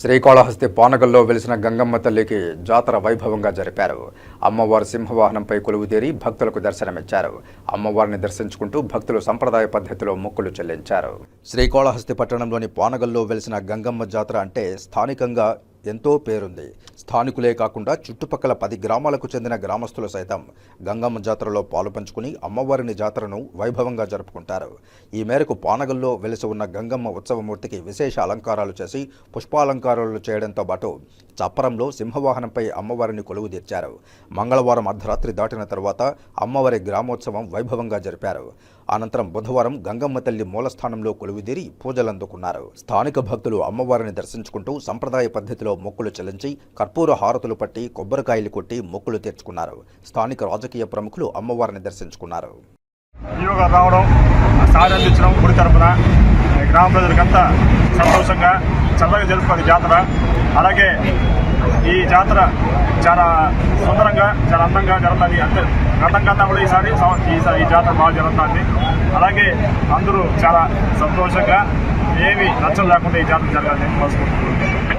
శ్రీకాళహస్తి పానగల్లో వెలిసిన గంగమ్మ తల్లికి జాతర వైభవంగా జరిపారు. అమ్మవారు సింహవాహనంపై కొలువుదేరి భక్తులకు దర్శనమిచ్చారు. అమ్మవారిని దర్శించుకుంటూ భక్తులు సంప్రదాయ పద్ధతిలో మొక్కులు చెల్లించారు. శ్రీకాళహస్తి పట్టణంలోని పానగల్లో వెలిసిన గంగమ్మ జాతర అంటే స్థానికంగా ఎంతో పేరుంది. స్థానికులే కాకుండా చుట్టుపక్కల పది గ్రామాలకు చెందిన గ్రామస్తులు సైతం గంగమ్మ జాతరలో పాలు పంచుకుని అమ్మవారిని జాతరను వైభవంగా జరుపుకుంటారు. ఈ మేరకు పానగల్లో వెలిసి ఉన్న గంగమ్మ ఉత్సవమూర్తికి విశేష అలంకారాలు చేసి పుష్పాలంకారాలు చేయడంతో పాటు చప్పరంలో సింహవాహనంపై అమ్మవారిని కొలువు తీర్చారు. మంగళవారం అర్ధరాత్రి దాటిన తర్వాత అమ్మవారి గ్రామోత్సవం వైభవంగా జరిపారు. అనంతరం బుధవారం గంగమ్మ తల్లి మూలస్థానంలో కొలువుదీరి పూజలందుకున్నారు స్థానిక భక్తులు అమ్మవారిని దర్శించుకుంటూ సంప్రదాయ పద్ధతిలో మొక్కులు చెల్లించి కర్పూర హారతులు పట్టి కొబ్బరికాయలు కొట్టి మొక్కులు తీర్చుకున్నారు. స్థానిక రాజకీయ ప్రముఖులు అమ్మవారిని దర్శించుకున్నారు. ఈవోగా రావడం సారి గుడి తరపున గ్రామ ప్రజలకంతా సంతోషంగా చల్లగా జరుపుకోవాలి జాతర. అలాగే ఈ జాతర చాలా సుందరంగా చాలా అందంగా జరుగుతుంది. అంటే గతం కన్నా కూడా ఈసారి ఈసారి ఈ జాతర బాగా జరుగుతుంది. అలాగే అందరూ చాలా సంతోషంగా ఏమి నచ్చలు లేకుండా ఈ జాతర జరగాలని కోరుకుంటున్నాను.